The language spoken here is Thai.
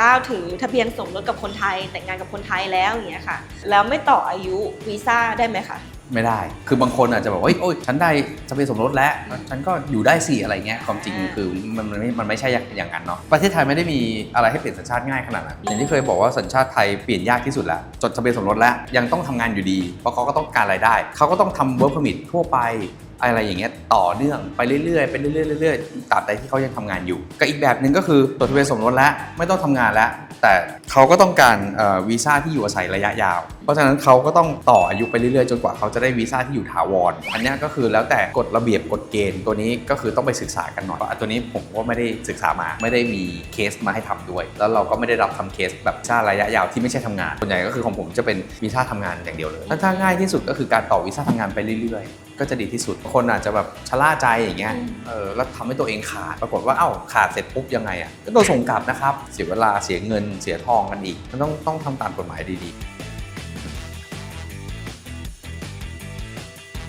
ด้าวถือทะเบียนสมรสกับคนไทย แต่งงานกับคนไทยแล้วอย่างเงี้ยค่ะ แล้วไม่ต่ออายุวีซ่าได้ไหมคะไม่ได้ คือบางคนอาจจะบอกว่าเฮ้ยโอ้ยฉันได้ทะเบียนสมรสแล้ว ฉันก็อยู่ได้สิอะไรเงี้ย ความจริงอ่าคือมันมันไม่มันไม่ใช่อย่างนั้นเนาะ ประเทศไทยไม่ได้มีอะไรให้เปลี่ยนสัญชาติง่ายขนาดนั้น อย่างที่เคยบอกว่าสัญชาติไทยเปลี่ยนยากที่สุดแล้ว จดทะเบียนสมรสแล้วยังต้องทำงานอยู่ดี เพราะเขาก็ต้องการรายได้ เขาก็ต้องทำ work permit ทั่วไป อะไรอย่างเงี้ยต่อเนื่องไปเรื่อยๆไปเรื่อยๆเรื่อยๆตราบใดที่เขายังทำงานอยู่กับอีกแบบหนึ่งก็คือจดทะเบียนสมรสแล้วไม่ต้องทำงานแล้ว แต่เขาก็ต้องการเอ่อวีซ่าที่อยู่อาศัยระยะยาว เพราะฉะนั้นเขาก็ต้องต่ออายุไปเรื่อยๆ จนกว่าเขาจะได้วีซ่าที่อยู่ถาวร อันเนี้ยก็คือแล้วแต่กฎระเบียบกฎเกณฑ์ตัวนี้ก็คือต้องไปศึกษากันหน่อยอะตัวนี้ผมก็ไม่ได้ศึกษามาไม่ได้มีเคสมาให้ทำด้วย แล้วเราก็ไม่ได้รับทำเคสแบบวีซ่าระยะยาวที่ไม่ใช่ทำงานส่วนใหญ่ก็คือของผมจะเป็นวีซ่าทำงานอย่างเดียวเลยแล้วถ้าง่ายที่สุดก็คือการต่อวีซ่าทำงานไปเรื่อยๆก็จะดีที่สุด คนอาจจะแบบชะล่าใจอย่างเงี้ยอืมเออ แล้วทำให้ตัวเองขาด ปรากฏว่า เอ้า ขาดเสร็จปุ๊บยังไงอะ ก็โดนส่งกลับนะครับ เสียเวลา เสียเงินเสียทองกันอีก มันต้องต้องทำตามกฎหมายดีๆ